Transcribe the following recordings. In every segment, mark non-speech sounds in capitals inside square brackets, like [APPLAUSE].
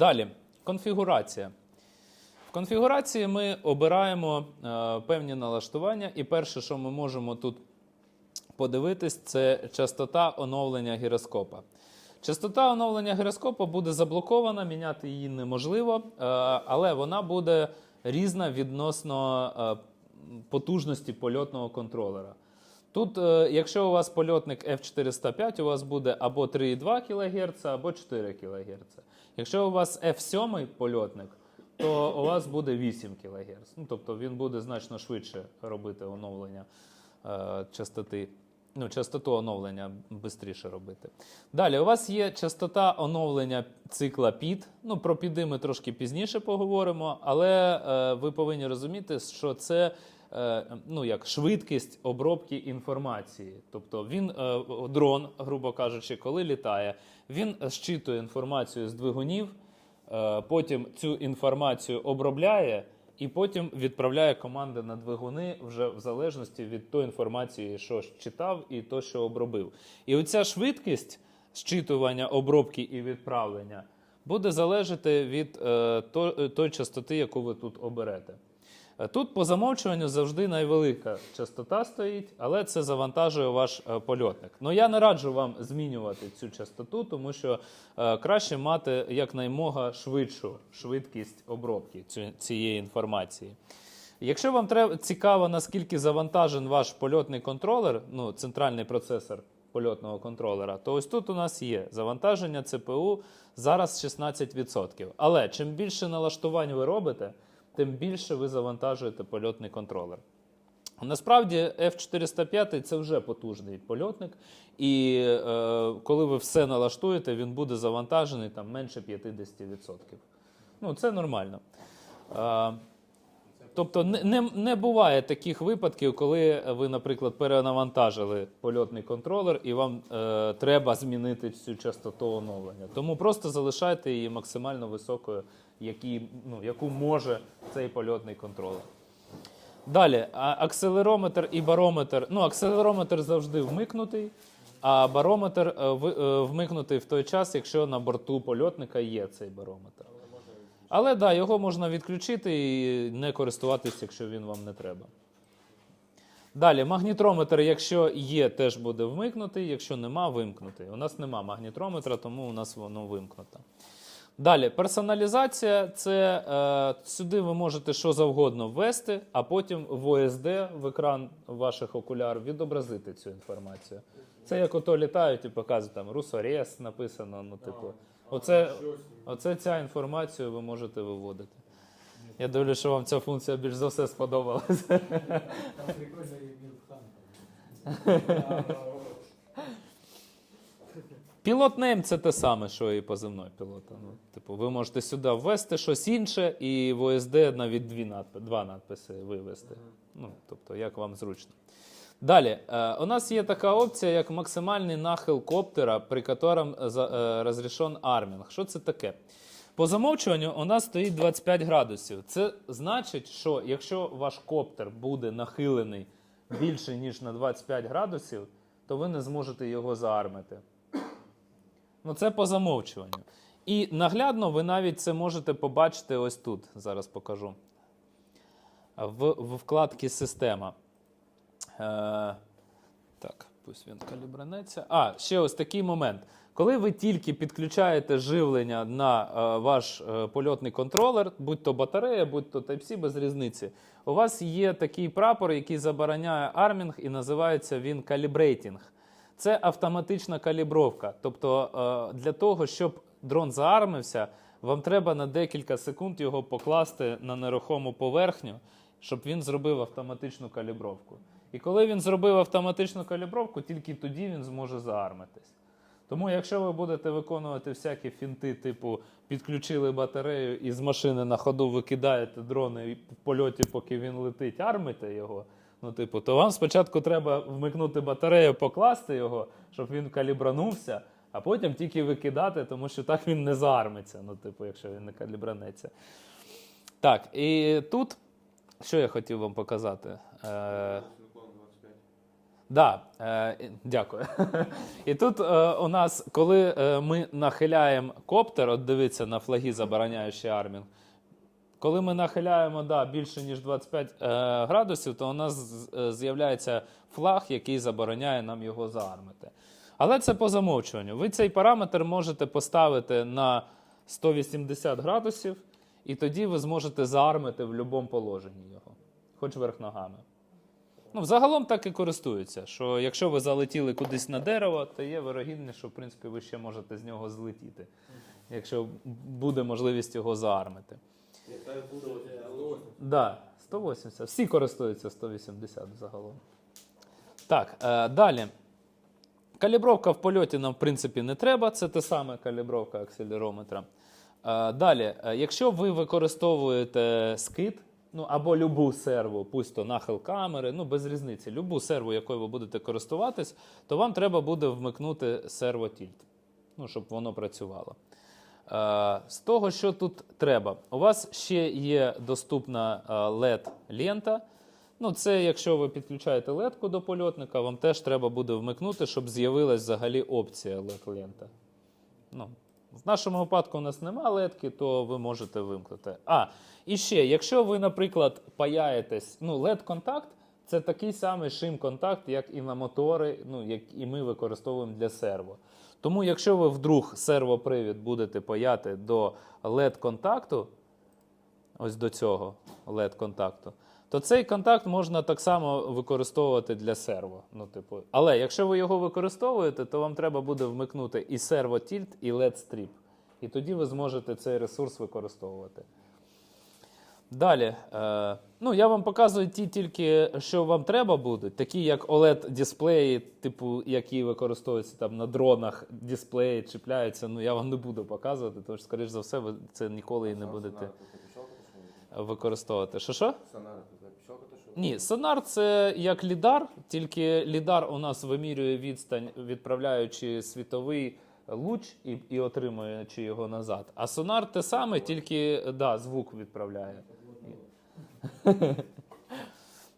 Далі, конфігурація. В конфігурації ми обираємо е, певні налаштування, і перше, що ми можемо тут подивитись, це частота оновлення гіроскопа. Частота оновлення гіроскопа буде заблокована, міняти її неможливо, е, але вона буде різна відносно е, потужності польотного контролера. Тут, е, якщо у вас польотник F405, у вас буде або 3,2 кГц, або 4 кГц. Якщо у вас F7 польотник, то у вас буде 8 кГц. Ну, тобто він буде значно швидше робити оновлення е, частоти. Ну, частоту оновлення швидше робити. Далі, у вас є частота оновлення цикла PID. Ну, про піди ми трошки пізніше поговоримо, але е, ви повинні розуміти, що це ну, як швидкість обробки інформації. Тобто він, е, дрон, грубо кажучи, коли літає, він щитує інформацію з двигунів, е, потім цю інформацію обробляє. І потім відправляє команди на двигуни вже в залежності від тої інформації, що читав, і то, що обробив. І оця швидкість зчитування, обробки і відправлення буде залежати від е, то- е, тої частоти, яку ви тут оберете. Е, Тут по замовчуванню завжди найвелика частота стоїть, але це завантажує ваш е, польотник. Ну я не раджу вам змінювати цю частоту, тому що е, краще мати якнаймога швидшу швидкість обробки цієї інформації. Якщо вам треба цікаво, наскільки завантажен ваш польотний контролер, ну центральний процесор польотного контролера, то ось тут у нас є завантаження ЦПУ зараз 16%. Але чим більше налаштувань ви робите, тим більше ви завантажуєте польотний контролер. Насправді F405 це вже потужний польотник, і е, коли ви все налаштуєте, він буде завантажений там менше 50%. Ну, це нормально. Е, тобто не, не, не буває таких випадків, коли ви, наприклад, перенавантажили польотний контролер і вам е, треба змінити всю частоту оновлення. Тому просто залишайте її максимально високою, які, ну, яку може цей польотний контролер. Далі, акселерометр і барометр. Ну, акселерометр завжди вмикнутий, а барометр е, е, вмикнутий в той час, якщо на борту польотника є цей барометр. Але да, його можна відключити і не користуватися, якщо він вам не треба. Далі, магнітрометр, якщо є, теж буде вмикнутий, якщо нема, вимкнутий. У нас нема магнітрометра, тому у нас воно вимкнуто. Далі, персоналізація це е, сюди ви можете що завгодно ввести, а потім в ОСД в екран ваших окуляр відобразити цю інформацію. Це як ото літають і показують там Русорес написано. Ну, типу, оце, оце ця інформацію ви можете виводити. Я дивлюся, що вам ця функція більш за все сподобалася. Там прикольно. [LAUGHS] Пілотнейм це те саме, що і позивной пілота. Ну, типу, ви можете сюди ввести щось інше, і в ОСД навіть дві надпи, два надписи вивести. Ну, тобто, як вам зручно. Далі, е, у нас є така опція, як максимальний нахил коптера, при якому за- е, розрішен армінг. Що це таке? По замовчуванню у нас стоїть 25 градусів. Це значить, що якщо ваш коптер буде нахилений більше, ніж на 25 градусів, то ви не зможете його заармити. Ну, це по замовчуванню. І наглядно ви навіть це можете побачити ось тут. Зараз покажу. В, в вкладці Система. Е, так, пусть він калібранеться. А, ще ось такий момент. Коли ви тільки підключаєте живлення на е, ваш е, польотний контролер, будь то батарея, будь то Type-C, без різниці, у вас є такий прапор, який забороняє армінг, і називається він калібрейтінг. Це автоматична калібровка. Тобто, е, для того, щоб дрон заармився, вам треба на декілька секунд його покласти на нерухому поверхню, щоб він зробив автоматичну калібровку. І коли він зробив автоматичну калібровку, тільки тоді він зможе заармитись. Тому, якщо ви будете виконувати всякі фінти, типу підключили батарею і з машини на ходу викидаєте дрони в польоті, поки він летить, армите його. Ну, типу, то вам спочатку треба вмикнути батарею, покласти його, щоб він калібранувся, а потім тільки викидати, тому що так він не заармиться. Ну, типу, якщо він не калібранеться. Так, і тут, що я хотів вам показати? Е, Да, е, дякую. [LAUGHS] І тут е, у нас, коли е, ми нахиляємо коптер, от дивіться на флаги забороняючий армінг, коли ми нахиляємо да, більше ніж 25 е, градусів, то у нас е, з'являється флаг, який забороняє нам його заармити. Але це по замовчуванню. Ви цей параметр можете поставити на 180 градусів, і тоді ви зможете заармити в будь-якому положенні його, хоч верх ногами. Ну, взагалом так і користуються, що якщо ви залетіли кудись на дерево, то є вирогідність, що в принципі ви ще можете з нього злетіти, якщо буде можливість його заармити. Да, 180. Всі користуються 180 загалом. Так, е, далі. Калібровка в польоті нам, в принципі, не треба. Це те саме калібровка акселерометра. Е, далі, е, якщо ви використовуєте скид, ну або любу серву, пусть то нахил камери, ну без різниці, любу серву, якою ви будете користуватись, то вам треба буде вмикнути сервотільт, ну, щоб воно працювало. Е, З того, що тут треба, у вас ще є доступна е, LED-лента. Ну, це якщо ви підключаєте ледку до польотника, вам теж треба буде вмикнути, щоб з'явилась взагалі опція LED-лента. Ну, в нашому випадку у нас нема ледки, то ви можете вимкнути. А, і ще, якщо ви, наприклад, паяєтесь, ну, LED-контакт це такий самий шим-контакт, як і на мотори, ну, як і ми використовуємо для серво. Тому, якщо ви вдруг сервопривід будете паяти до LED-контакту, ось до цього LED-контакту, то цей контакт можна так само використовувати для серво. Ну, типу. Але якщо ви його використовуєте, то вам треба буде вмикнути і серво-тільт, і LED-стріп. І тоді ви зможете цей ресурс використовувати. Далі, е, ну я вам показую ті тільки, що вам треба будуть, такі як OLED-дисплеї, типу, які використовуються там на дронах, дисплеї чіпляються. Ну я вам не буду показувати, тому що, скоріш за все, ви це ніколи і не будете використовувати. Що що? Ні, сонар це як лідар, тільки лідар у нас вимірює відстань, відправляючи світовий луч і, і отримуючи його назад. А сонар те саме, тільки да, звук відправляє.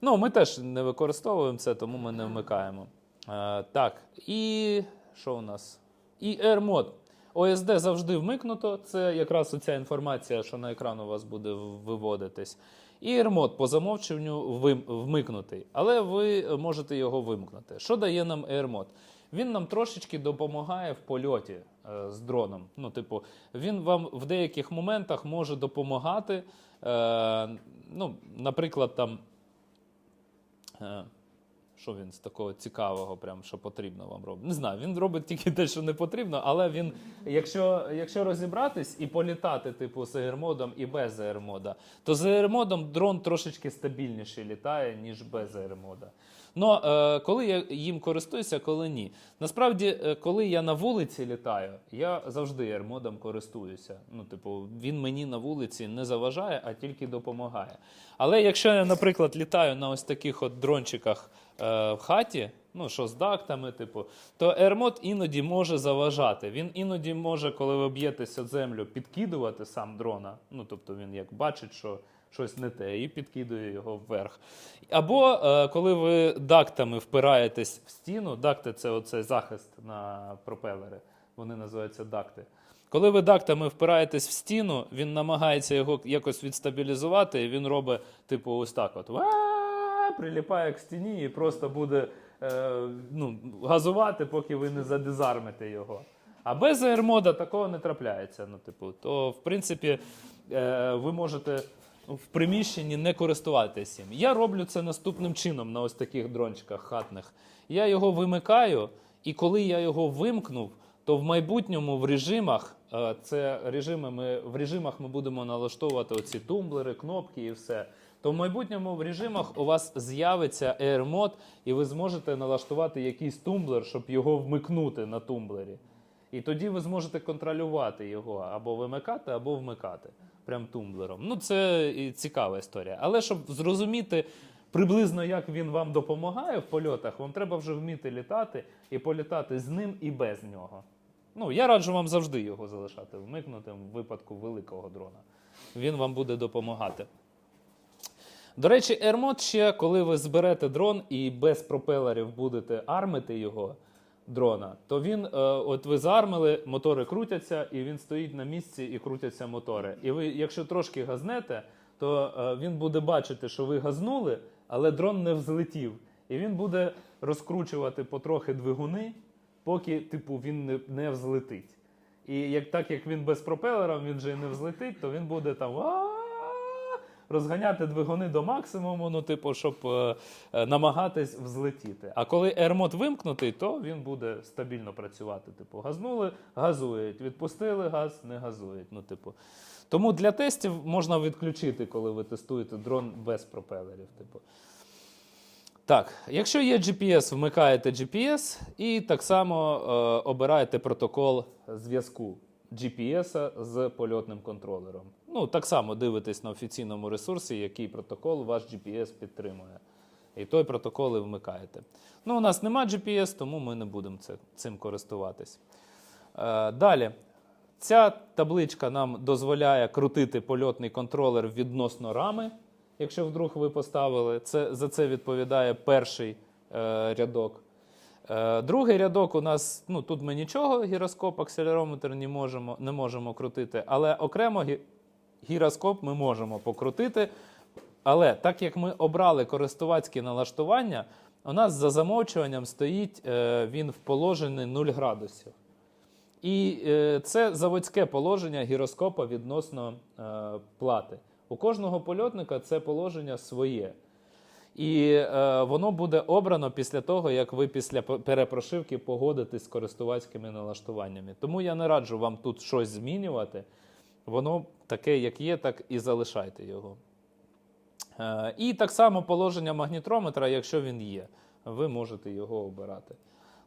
Ну, ми теж не використовуємо це, тому ми не вмикаємо. Е, так, і що у нас? І AirMod. OSD завжди вмикнуто. Це якраз оця інформація, що на екран у вас буде виводитись. І AirMod по замовчуванню вим- вмикнутий, але ви можете його вимкнути. Що дає нам AirMod? Він нам трошечки допомагає в польоті е, з дроном. Ну, типу, він вам в деяких моментах може допомагати. Е, ну, наприклад, там. Що він з такого цікавого, прям, що потрібно вам робить? Не знаю, він робить тільки те, що не потрібно, але він, якщо, якщо розібратись і політати, типу, з AirModом і без AirModa, то з AirModом дрон трошечки стабільніше літає, ніж без AirModa. Ну, е, коли я їм користуюся, коли ні. Насправді, е, коли я на вулиці літаю, я завжди AirModом користуюся. Ну, типу, він мені на вулиці не заважає, а тільки допомагає. Але якщо я, наприклад, літаю на ось таких от дрончиках в хаті, ну що з дактами, типу, то AirMod іноді може заважати. Він іноді може, коли ви б'єтесь об землю, підкидувати сам дрона. Ну, тобто він як бачить, що щось не те, і підкидує його вверх. Або е, коли ви дактами впираєтесь в стіну, дакти це оцей захист на пропелери. Вони називаються дакти. Коли ви дактами впираєтесь в стіну, він намагається його якось відстабілізувати, і він робить, типу, ось так: от! Приліпає к стіні і просто буде е, ну, газувати, поки ви не задизармите його. А без AirModa такого не трапляється. Ну, типу, то, в принципі, е, ви можете в приміщенні не користуватися. Я роблю це наступним чином на ось таких дрончиках хатних. Я його вимикаю, і коли я його вимкнув, то в майбутньому в режимах, е, це режими ми, в режимах ми будемо налаштовувати оці тумблери, кнопки і все. То в майбутньому в режимах у вас з'явиться AirMod, і ви зможете налаштувати якийсь тумблер, щоб його вмикнути на тумблері. І тоді ви зможете контролювати його або вимикати, або вмикати прям тумблером. Ну, це і цікава історія. Але щоб зрозуміти приблизно, як він вам допомагає в польотах, вам треба вже вміти літати і політати з ним і без нього. Ну, я раджу вам завжди його залишати вмикнутим в випадку великого дрона. Він вам буде допомагати. До речі, AirMod ще, коли ви зберете дрон і без пропелерів будете армити його дрона, то він, е, от ви заармили, мотори крутяться, і він стоїть на місці і крутяться мотори. І ви, якщо трошки газнете, то е, він буде бачити, що ви газнули, але дрон не взлетів. І він буде розкручувати потрохи двигуни, поки типу, він не, не взлетить. І як, так як він без пропелера, він же і не взлетить, то він буде там розганяти двигуни до максимуму, ну, типу, щоб е, е, намагатись взлетіти. А коли AirMod вимкнутий, то він буде стабільно працювати. Типу, газнули, газують, відпустили газ, не газують. Ну, типу. Тому для тестів можна відключити, коли ви тестуєте дрон без пропелерів. Типу. Так, якщо є GPS, вмикаєте GPS і так само е, обираєте протокол зв'язку GPS з польотним контролером. Ну, так само дивитесь на офіційному ресурсі, який протокол ваш GPS підтримує. І той протокол і вмикаєте. Ну, у нас нема GPS, тому ми не будемо це, цим користуватись. Е, далі. Ця табличка нам дозволяє крутити польотний контролер відносно рами, якщо вдруг ви поставили. Це, за це відповідає перший е, рядок. Е, другий рядок у нас, ну тут ми нічого, гіроскоп, акселерометр не можемо, не можемо крутити, але окремо гіроскоп ми можемо покрутити. Але так як ми обрали користувацькі налаштування, у нас за замовчуванням стоїть е, він в положенні 0 градусів. І е, це заводське положення гіроскопа відносно е, плати. У кожного польотника це положення своє. І е, воно буде обрано після того, як ви після перепрошивки погодитесь з користувацькими налаштуваннями. Тому я не раджу вам тут щось змінювати. Воно таке, як є, так і залишайте його. Е, і так само положення магнітрометра, якщо він є, ви можете його обирати.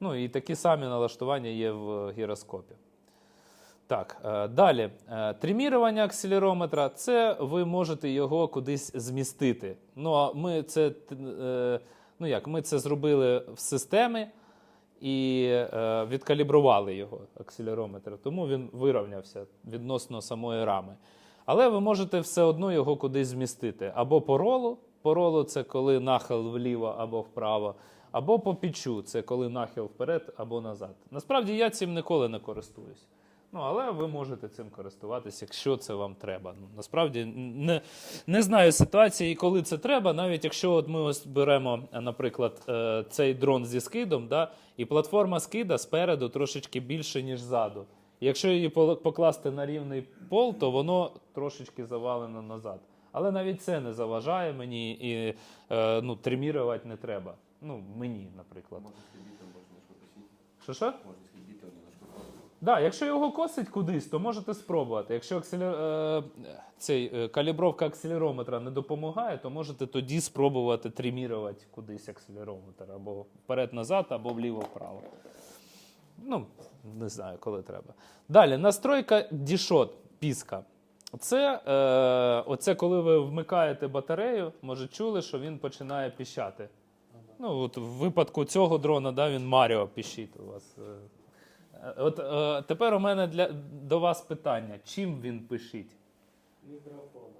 Ну і такі самі налаштування є в гіроскопі. Так, е, далі. Е, Тримірування акселерометра це ви можете його кудись змістити. Ну, а ми це, ну як, ми це зробили в системі і е, відкалібрували його акселерометр, тому він вирівнявся відносно самої рами. Але ви можете все одно його кудись змістити. Або по ролу. По ролу це коли нахил вліво або вправо, або по пічу це коли нахил вперед або назад. Насправді я цим ніколи не користуюсь. Ну, але ви можете цим користуватися, якщо це вам треба. Ну, насправді не, не знаю ситуації, коли це треба, навіть якщо от ми ось беремо, наприклад, е, цей дрон зі скидом, да, і платформа скида спереду трошечки більше, ніж ззаду. Якщо її покласти на рівний пол, то воно трошечки завалено назад. Але навіть це не заважає мені і е, ну, тримірувати не треба. Ну, мені, наприклад. Косить. Що що? Да, якщо його косить кудись, то можете спробувати. Якщо акселер... е, цей, е, калібровка акселерометра не допомагає, то можете тоді спробувати тримірувати кудись акселерометр або вперед-назад, або вліво-вправо. Ну, не знаю, коли треба. Далі, настройка дішот, піска. Це е, оце коли ви вмикаєте батарею, може чули, що він починає піщати. Ну, от в випадку цього дрона, да, він Маріо піщить у вас. Е. От е, тепер у мене для, до вас питання: чим він пишіть? Мікрофоном.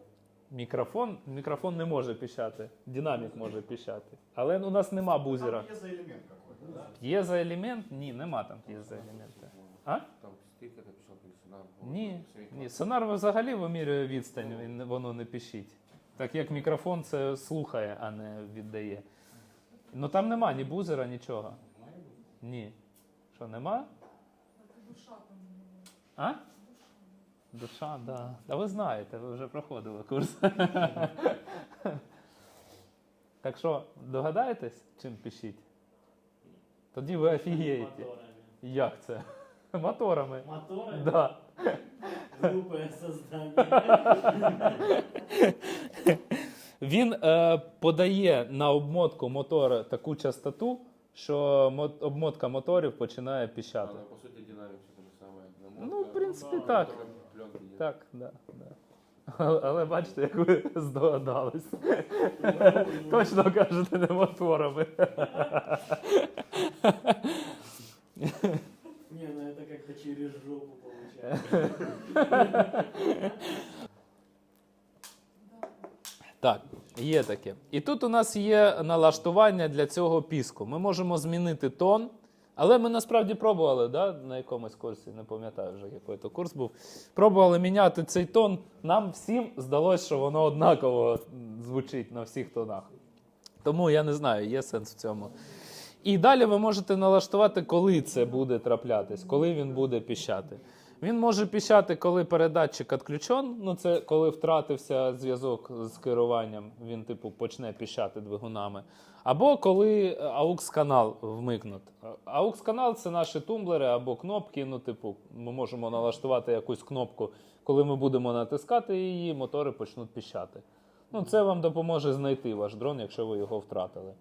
Мікрофон? Мікрофон не може піщати, динамік може піщати. Але у нас нема бузера. Там пьезоэлемент какой-то, да? П'єзоелемент? Ні, нема там п'єзоелемента. А? Там стикер написал персонал. Ні, ні. Сонар взагалі вимірює відстань, він, воно не пишіть. Так як мікрофон це слухає, а не віддає. Ну там нема ні бузера, нічого. Ні. Що, нема? А? Душа, да. Та ви знаєте, ви вже проходили курс. [LAUGHS] так що, догадаєтесь, чим пишіть? Тоді ви офігієте. Моторами. Як це? [LAUGHS] Моторами. Моторами? Да. [LAUGHS] Глупое создание. Він е, подає на обмотку мотора таку частоту, що мо- обмотка моторів починає піщати. А, ну, по все то же самое. Ну, принципі, Ну, так. Так, да, да. Але, але бачите, як ви [LAUGHS] здогадались. Точно кажете, не моторами. Не, ну это как-то через жопу получается. Так, Є таке. І тут у нас є налаштування для цього піску. Ми можемо змінити тон, але ми насправді пробували да, на якомусь курсі, не пам'ятаю вже, який то курс був. Пробували міняти цей тон. Нам всім здалося, що воно однаково звучить на всіх тонах. Тому я не знаю, є сенс в цьому. І далі ви можете налаштувати, коли це буде траплятись, коли він буде піщати. Він може піщати, коли передатчик відключен, ну це коли втратився зв'язок з керуванням, він типу почне піщати двигунами. Або коли AUX-канал вмикнут. AUX-канал це наші тумблери або кнопки. Ну, типу, ми можемо налаштувати якусь кнопку, коли ми будемо натискати її, мотори почнуть піщати. Ну, це вам допоможе знайти ваш дрон, якщо ви його втратили.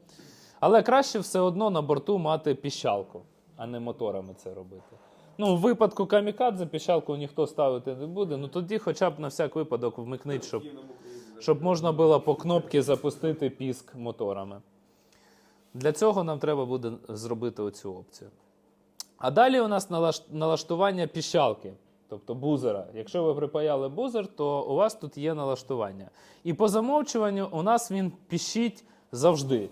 Але краще все одно на борту мати піщалку, а не моторами це робити. Ну, в випадку камікадзе піщалку ніхто ставити не буде. Ну тоді хоча б на всяк випадок вмикніть, щоб, щоб можна було по кнопці запустити піск моторами. Для цього нам треба буде зробити оцю опцію. А далі у нас налаштування піщалки, тобто бузера. Якщо ви припаяли бузер, то у вас тут є налаштування. І по замовчуванню у нас він піщить завжди.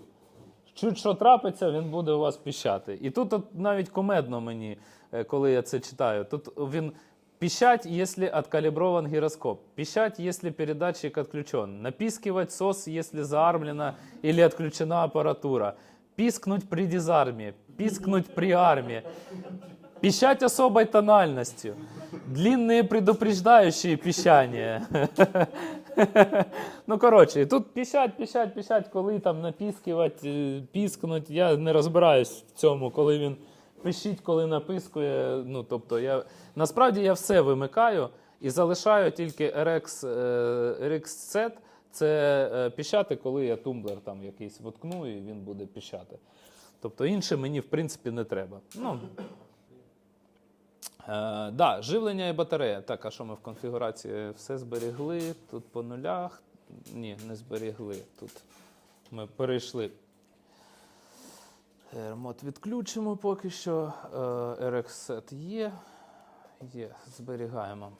Чуть що трапиться, він буде у вас піщати. І тут от навіть комедно мені, коли я це читаю. Тут він пищать, если откалиброван гироскоп. Пищать, если передатчик отключен. Напискивать сос, если заармлена или отключена аппаратура. Пискнуть при дизарме. Пискнуть при арме. Пищать особой тональностью. Длинные предупреждающие пищания. [LAUGHS] Ну, коротше, тут піщать, піщать, піщать, коли там напіскувати, е, піскнуть. Я не розбираюсь в цьому, коли він пищить, коли напискує. Ну, тобто, я насправді я все вимикаю і залишаю тільки RX, е, RX-Z. Це е, піщати, коли я тумблер там якийсь воткну, і він буде піщати. Тобто інше мені, в принципі, не треба. Ну, Е, да, живлення і батарея. Так, а що ми в конфігурації все зберегли? Тут по нулях. Ні, не зберегли. Тут ми перейшли. Е, відключимо поки що. Е, RX-set є. Є, зберігаємо.